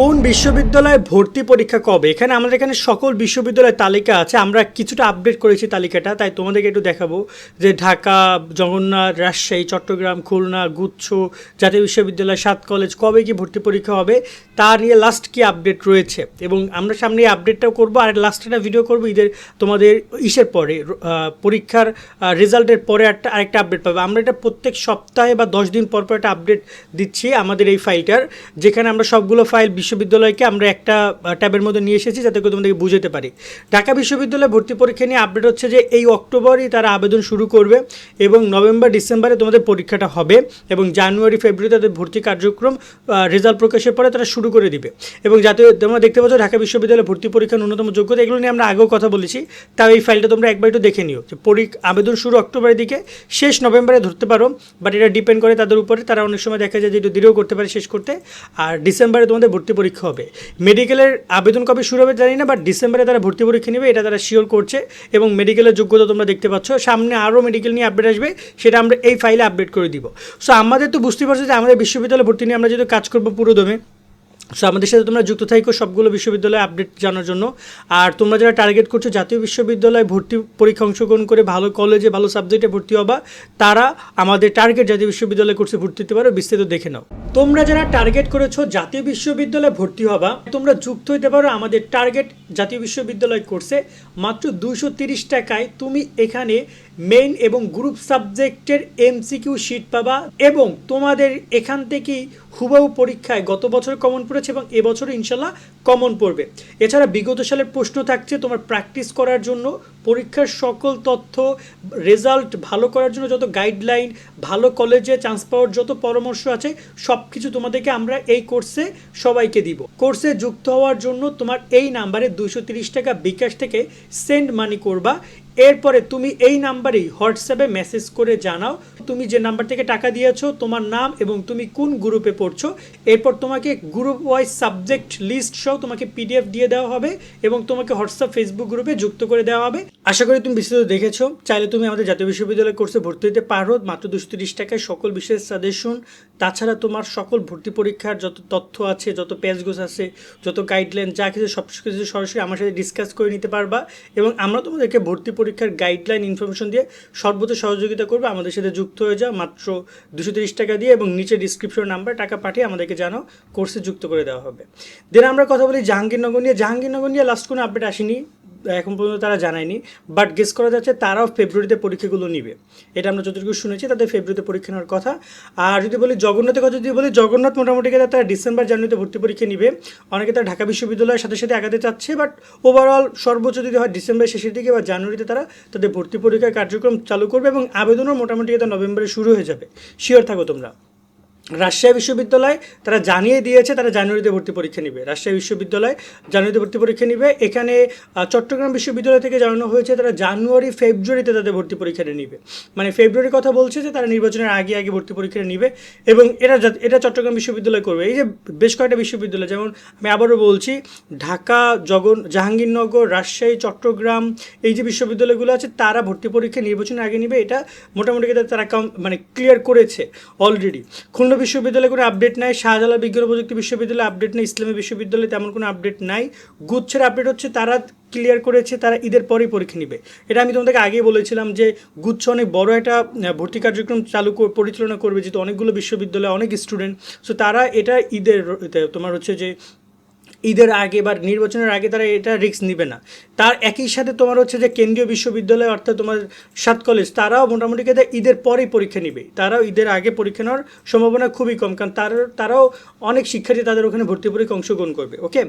কোন বিশ্ববিদ্যালয়ে ভর্তি পরীক্ষা কবে? এখানে আমাদের এখানে সকল বিশ্ববিদ্যালয়ের তালিকা আছে। আমরা কিছুটা আপডেট করেছি তালিকাটা, তাই তোমাদেরকে একটু দেখাবো যে ঢাকা, জগন্নাথ, রাজশাহী, চট্টগ্রাম, খুলনা, গুচ্ছ জাতীয় বিশ্ববিদ্যালয়, সাত কলেজ কবে কি ভর্তি পরীক্ষা হবে, তা নিয়ে লাস্ট কি আপডেট রয়েছে? এবং আমরা সামনে এই আপডেটটাও করব, আর লাস্ট একটা ভিডিও করব, ঈদের তোমাদের ইসের পরে পরীক্ষার রেজাল্টের পরে একটা, আরেকটা আপডেট পাবে। আমরা এটা প্রত্যেক সপ্তাহে বা দশ দিন পর পর একটা আপডেট দিচ্ছি আমাদের এই ফাইলটার যেখানে আমরা সবগুলো ফাইল বিশ্ববিদ্যালয়কে আমরা একটা ট্যাবের মধ্যে নিয়ে এসেছি যাতে করে তোমাদেরকে বুঝতে পারি। ঢাকা বিশ্ববিদ্যালয়ে ভর্তি পরীক্ষা নিয়ে আপডেট হচ্ছে যে এই অক্টোবরই তারা আবেদন শুরু করবে এবং নভেম্বর, ডিসেম্বরে তোমাদের পরীক্ষাটা হবে এবং জানুয়ারি, ফেব্রুয়ারি তাদের ভর্তি কার্যক্রম রেজাল্ট প্রকাশের পরে তারা শুরু করে দিবে। এবং যাতে তোমরা দেখতে পাচ্ছ ঢাকা বিশ্ববিদ্যালয়ে ভর্তি পরীক্ষার ন্যূনতম যোগ্যতা, এগুলো নিয়ে আমরা আগেও কথা বলেছি। তাও এই ফাইলটা তোমরা একবার একটু দেখে নিও যে পরীক্ষা আবেদন শুরু অক্টোবরের দিকে, শেষ নভেম্বরে ধরতে পারো বাট এটা ডিপেন্ড করে তাদের উপরে। তারা অনেক সময় দেখা যায় যে একটু দেরিও করতে পারে শেষ করতে। আর ডিসেম্বরে তোমাদের ভর্তি পরীক্ষা হবে। মেডিকেলের আবেদন কবে শুরু হবে জানি না বাট ডিসেম্বরে তারা ভর্তি পরীক্ষা নেবে, এটা তারা শিওর করছে। এবং মেডিকেলের যোগ্যতা তোমরা দেখতে পাচ্ছ, সামনে আরও মেডিকেল নিয়ে আপডেট আসবে, সেটা আমরা এই ফাইলে আপডেট করে দিব। সো আমাদের তো বুঝতে পারছ যে আমাদের বিশ্ববিদ্যালয়ে ভর্তি নিয়ে আমরা যেহেতু কাজ করব পুরো দমে সো আমাদের সাথে তোমরা যুক্ত থাকো সবগুলো বিশ্ববিদ্যালয়ে আপডেট জানার জন্য। আর তোমরা যারা টার্গেট করছ জাতীয় বিশ্ববিদ্যালয়ে ভর্তি পরীক্ষা অংশগ্রহণ করে ভালো কলেজে ভালো সাবজেক্টে ভর্তি হবা, তারা আমাদের টার্গেট জাতীয় বিশ্ববিদ্যালয়ে কোর্সে ভর্তি হতে পারো, বিস্তারিত দেখে নাও। তোমরা যারা টার্গেট করেছ জাতীয় বিশ্ববিদ্যালয়ে ভর্তি হবা, তোমরা যুক্ত হতে পারো আমাদের টার্গেট জাতীয় বিশ্ববিদ্যালয় কোর্সে মাত্র দুশো তিরিশ টাকায় তুমি এখানে মেইন এবং গ্রুপ সাবজেক্টের এমসিকিউ শিট পাবা এবং তোমাদের এখান থেকেই হুবাহু পরীক্ষায় গত বছর কমন পড়েছে এবং এবছর ইনশাল্লাহ কমন পড়বে। এছাড়া বিগত সালের প্রশ্ন থাকছে তোমার প্র্যাকটিস করার জন্য, পরীক্ষার সকল তথ্য রেজাল্ট ভালো করার জন্য যত গাইডলাইন ভালো কলেজে চান্স পাওয়ার যত পরামর্শ আছে সব কিছু তোমাদেরকে আমরা এই কোর্সে সবাইকে দিব। কোর্সে যুক্ত হওয়ার জন্য তোমার এই নাম্বারে দুশো টাকা বিকাশ থেকে সেন্ড মানি করবা। এরপরে তুমি এই নাম্বারেই হোয়াটসঅ্যাপে মেসেজ করে জানাও, তুমি যে নাম্বার থেকে টাকা দিয়েছ, তোমার নাম এবং তুমি কোন গ্রুপে পড়ছো, এরপর তোমাকে গ্রুপ ওয়াইজ সাবজেক্ট লিস্ট সহ তোমাকে পিডিএফ দিয়ে দেওয়া হবে এবং তোমাকে হোয়াটসঅ্যাপ ফেসবুক গ্রুপে যুক্ত করে দেওয়া হবে। আশা করি তুমি বিস্তারিত দেখেছ। চাইলে তুমি আমাদের জাতীয় বিশ্ববিদ্যালয় কোর্সে ভর্তি হতে পারো। মাত্র দুশো তিরিশ টাকায় সকল বিশেষ সাজেশন তাছাড়া তোমার সকল ভর্তি পরীক্ষার যত তথ্য আছে, যত পেজগোস আছে, যত গাইডলাইন যা কিছু সব কিছু সরাসরি আমার সাথে ডিসকাস করে নিতে পারবা এবং আমরা তোমাদেরকে ভর্তি পরীক্ষার গাইডলাইন ইনফরমেশন দিয়ে সর্বোচ্চ সহযোগিতা করবে। আমাদের সাথে যুক্ত হয়ে যাও মাত্র দুশো তিরিশ টাকা দিয়ে এবং নিচে ডিসক্রিপশন নাম্বার টাকা পাঠিয়ে আমাদেরকে জানো কোর্সে যুক্ত করে দেওয়া হবে। দেন আমরা কথা বলি জাহাঙ্গীরনগর নিয়ে। জাহাঙ্গীরনগর নিয়ে লাস্ট কোনো আপডেট আসেনি? এখন পর্যন্ত তারা জানায়নি বাট গেস করা যাচ্ছে তারাও ফেব্রুয়ারিতে পরীক্ষাগুলো নিবে। এটা আমরা যতটুকু শুনেছি, তাদের ফেব্রুয়ারিতে পরীক্ষা নেওয়ার কথা। আর যদি বলি জগন্নাথের কথা যদি বলি, জগন্নাথ মোটামুটি গেলে তারা ডিসেম্বর জানুয়ারিতে ভর্তি পরীক্ষা নিবে। অনেকে তারা ঢাকা বিশ্ববিদ্যালয়ের সাথে সাথে আগাতে চাচ্ছে বাট ওভারঅল সর্বোচ্চ যদি হয় ডিসেম্বর শেষের দিকে বা জানুয়ারিতে তারা তাদের ভর্তি পরীক্ষার কার্যক্রম চালু করবে এবং আবেদনও মোটামুটি এটা নভেম্বরে শুরু হয়ে যাবে। শিওর থাকো তোমরা। রাজশাহী বিশ্ববিদ্যালয় তারা জানিয়ে দিয়েছে, তারা জানুয়ারিতে ভর্তি পরীক্ষা নেবে। রাজশাহী বিশ্ববিদ্যালয় জানুয়ারিতে ভর্তি পরীক্ষা নেবে। এখানে চট্টগ্রাম বিশ্ববিদ্যালয় থেকে জানানো হয়েছে তারা জানুয়ারি, ফেব্রুয়ারিতে তাদের ভর্তি পরীক্ষাটা নেবে। মানে ফেব্রুয়ারির কথা বলছে যে তারা নির্বাচনের আগে আগে ভর্তি পরীক্ষাটা নেবে এবং যা- এটা চট্টগ্রাম বিশ্ববিদ্যালয় করবে। এই যে বেশ কয়েকটা বিশ্ববিদ্যালয়, যেমন আমি আবারও বলছি, ঢাকা, জগন, জাহাঙ্গীরনগর, রাজশাহী, চট্টগ্রাম, এই যে বিশ্ববিদ্যালয়গুলো আছে, তারা ভর্তি পরীক্ষা নির্বাচনের আগে নেবে। এটা মোটামুটি তারা মানে ক্লিয়ার করেছে অলরেডি খুলনা বিশ্ববিদ্যালয়ে কোনো আপডেট নাই, শাহজালাল বিজ্ঞান প্রযুক্তি বিশ্ববিদ্যালয়ে আপডেট নেই, ইসলামী বিশ্ববিদ্যালয়ে তেমন কোনো আপডেট নাই। গুচ্ছের আপডেট হচ্ছে তারা ক্লিয়ার করেছে, তারা ঈদের পরেই পরীক্ষা নেবে। এটা আমি তোমাদেরকে আগেই বলেছিলাম যে গুচ্ছ অনেক বড় একটা ভর্তি কার্যক্রম চালু পরিচালনা করবে, যেহেতু অনেকগুলো বিশ্ববিদ্যালয়ে অনেক স্টুডেন্ট সো তারা এটা ঈদের তোমার হচ্ছে যে ঈদের আগে বা নির্বাচনের আগে তারা এটা রিস্ক নেবে না। তার একই সাথে তোমার হচ্ছে যে কেন্দ্রীয় বিশ্ববিদ্যালয় অর্থাৎ তোমার সাত কলেজ তারাও মোটামুটি কেটে ঈদের পরেই পরীক্ষা নেবে। তারাও ঈদের আগে পরীক্ষা নেওয়ার সম্ভাবনা খুবই কম, কারণ তার, তারাও অনেক শিক্ষার্থী তাদের ওখানে ভর্তি পরীক্ষা অংশগ্রহণ করবে ওকে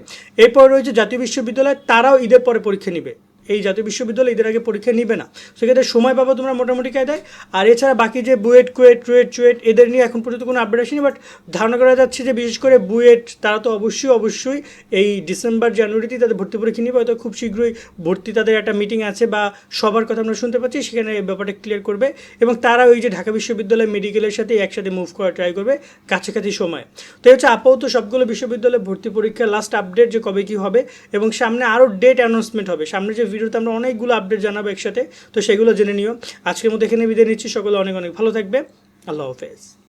এরপর রয়েছে জাতীয় বিশ্ববিদ্যালয়, তারাও ঈদের পরে পরীক্ষা নেবে। এই জাতীয় বিশ্ববিদ্যালয় এদের আগে পরীক্ষা নিবে না। সেক্ষেত্রে সময় পাবো তোমরা মোটামুটি কায়দায়। আর এছাড়া বাকি যে বুয়েট, কুয়েট, টুয়েট, চুয়েট, এদের নিয়ে এখন পর্যন্ত কোনো আপডেট আসেনি বাট ধারণা করা যাচ্ছে যে বিশেষ করে বুয়েট, তারা তো অবশ্যই অবশ্যই এই ডিসেম্বর, জানুয়ারিতেই তাদের ভর্তি পরীক্ষা নিবে। হয়তো খুব শীঘ্রই ভর্তি তাদের একটা মিটিং আছে বা সবার কথা আমরা শুনতে পাচ্ছি, সেখানে এই ব্যাপারটা ক্লিয়ার করবে। এবং তারা ওই যে ঢাকা বিশ্ববিদ্যালয় মেডিকেলের সাথে একসাথে মুভ করা ট্রাই করবে কাছাকাছি সময়। তো হচ্ছে আপাতত সবগুলো বিশ্ববিদ্যালয়ে ভর্তি পরীক্ষা লাস্ট আপডেট যে কবে কী হবে, এবং সামনে আরও ডেট অ্যানাউন্সমেন্ট হবে। সামনে যে ভিডিওতে আমরা অনেকগুলো আপডেট জানাব একসাথে, তো সেগুলো জেনে নিও। আজকের মতো এখানে বিদায় নিচ্ছি, সকলে অনেক অনেক ভালো থাকবে। আল্লাহ হাফেজ।